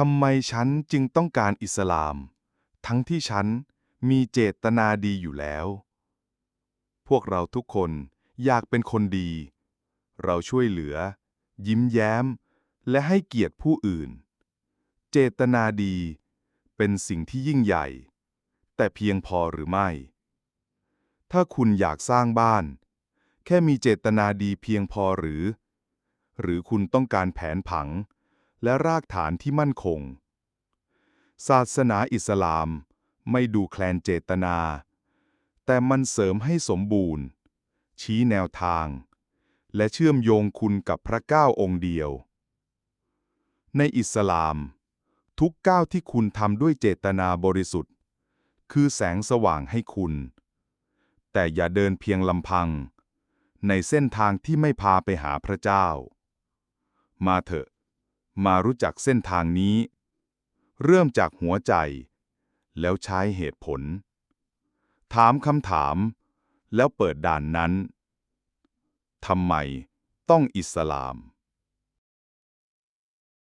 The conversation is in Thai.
ทำไมฉันจึงต้องการอิสลาม ทั้งที่ฉันมีเจตนาดีอยู่แล้ว พวกเราทุกคนอยากเป็นคนดี เราช่วยเหลือ ยิ้มแย้ม และให้เกียรติผู้อื่น เจตนาดี เป็นสิ่งที่ยิ่งใหญ่ แต่เพียงพอหรือไม่ ถ้าคุณอยากสร้างบ้าน แค่มีเจตนาดีเพียงพอหรือ หรือคุณต้องการแผนผัง และรากฐานที่มั่นคง ศาสนาอิสลามไม่ดูแคลนเจตนา แต่มันเสริมให้สมบูรณ์ ชี้แนวทาง และเชื่อมโยงคุณกับพระเก้าองค์เดียว ในอิสลาม ทุกก้าวที่คุณทำด้วยเจตนาบริสุทธิ์ คือแสงสว่างให้คุณ แต่อย่าเดินเพียงลำพัง ในเส้นทางที่ไม่พาไปหาพระเจ้า มาเถอะ มารู้จักเส้นทางนี้ เริ่มจากหัวใจ แล้วใช้เหตุผล ถามคำถาม แล้วเปิดด่านนั้นทำไมต้องอิสลาม